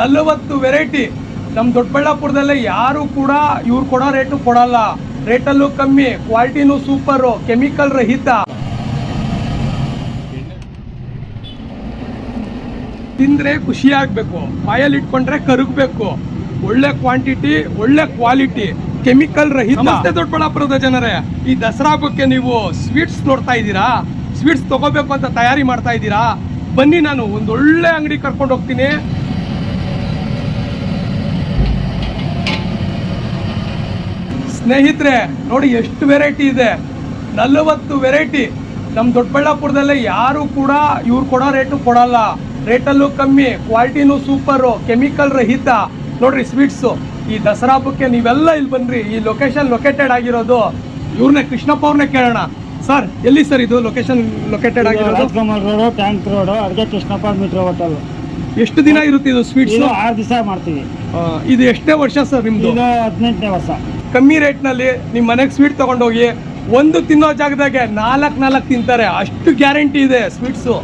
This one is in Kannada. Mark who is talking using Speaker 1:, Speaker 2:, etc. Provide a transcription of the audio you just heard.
Speaker 1: ನಲವತ್ತು ವೆರೈಟಿ. ನಮ್ಮ ದೊಡ್ಡಬಳ್ಳಾಪುರದಲ್ಲೇ ಯಾರು ಕೂಡ ಇವ್ರು ಕೊಡೋ ರೇಟು ಕೊಡಲ್ಲ. ರೇಟಲ್ಲೂ ಕಮ್ಮಿ, ಕ್ವಾಲಿಟಿನೂ ಸೂಪರು, ಕೆಮಿಕಲ್ ರಹಿತ. ತಿಂದ್ರೆ ಖುಷಿ ಆಗ್ಬೇಕು ಬಾಯಲ್ಲಿ ಇಟ್ಕೊಂಡ್ರೆ ಕರಗಬೇಕು. ಒಳ್ಳೆ ಕ್ವಾಂಟಿಟಿ, ಒಳ್ಳೆ ಕ್ವಾಲಿಟಿ, ಕೆಮಿಕಲ್ ರಹಿತ. ನಮಸ್ತೆ ದೊಡ್ಡಬಳ್ಳಾಪುರದ ಜನರೇ, ಈ ದಸರಾ ಹಬ್ಬಕ್ಕೆ ನೀವು ಸ್ವೀಟ್ಸ್ ನೋಡ್ತಾ ಇದ್ದೀರಾ? ಸ್ವೀಟ್ಸ್ ತಗೋಬೇಕು ಅಂತ ತಯಾರಿ ಮಾಡ್ತಾ ಇದ್ದೀರಾ? ಬನ್ನಿ ನಾನು ಒಂದೊಳ್ಳೆ ಅಂಗಡಿ ಕರ್ಕೊಂಡು ಹೋಗ್ತೀನಿ. ಸ್ನೇಹಿತರೆ ನೋಡಿ ಎಷ್ಟು ವೆರೈಟಿ ಇದೆ. ನಲವತ್ತು ವೆರೈಟಿ ನಮ್ಮ ದೊಡ್ಡಬಳ್ಳಾಪುರದಲ್ಲೇ ಯಾರು ಕೂಡ ಇವ್ರು ಕೊಡೋ ರೇಟು ಕೊಡಲ್ಲ. ರೇಟಲ್ಲೂ ಕಮ್ಮಿ ಕ್ವಾಲಿಟಿನೂ ಸೂಪರು ಕೆಮಿಕಲ್ ರಹಿತ. ನೋಡ್ರಿ ಸ್ವೀಟ್ಸು ಈ ದಸರಾ ಹಬ್ಬಕ್ಕೆ ನೀವೆಲ್ಲ ಇಲ್ಲಿ ಬನ್ನಿರಿ ಈ ಲೊಕೇಶನ್ ಲೊಕೇಟೆಡ್ ಆಗಿರೋದು. ಇವ್ರನ್ನೇ ಕೃಷ್ಣಪ್ಪ ಅವ್ರನ್ನೇ ಕೇಳೋಣ. ಸರ್ ಎಲ್ಲಿ ಸರ್ ಇದು ಲೊಕೇಶನ್ ಲೊಕೇಟೆಡ್ ಆಗಿರೋದು?
Speaker 2: ಟ್ಯಾಂಕ್ ರೋಡು ಅಡುಗೆ ಕೃಷ್ಣಪ್ಪ ಮೀಟ್ರ್ ಹೋಟೆಲ್
Speaker 1: ಎಷ್ಟು ದಿನ ಇರುತ್ತೆ ಇದು ಸ್ವೀಟ್ಸ್
Speaker 2: ಆರು ದಿವಸ ಮಾಡ್ತೀವಿ.
Speaker 1: ಇದು ಎಷ್ಟೇ ವರ್ಷ ಸರ್ ನಿಮ್ದು?
Speaker 2: ಹದಿನೆಂಟನೇ ವರ್ಷ.
Speaker 1: ಕಮ್ಮಿ ರೇಟ್ನಲ್ಲಿ ನಿಮ್ಮ ಮನೆಗೆ ಸ್ವೀಟ್ ತೊಗೊಂಡೋಗಿ ಒಂದು ತಿನ್ನೋ ಜಾಗದಾಗೆ ನಾಲ್ಕು ನಾಲ್ಕು ತಿಂತಾರೆ. ಅಷ್ಟು ಗ್ಯಾರಂಟಿ ಇದೆ ಸ್ವೀಟ್ಸು.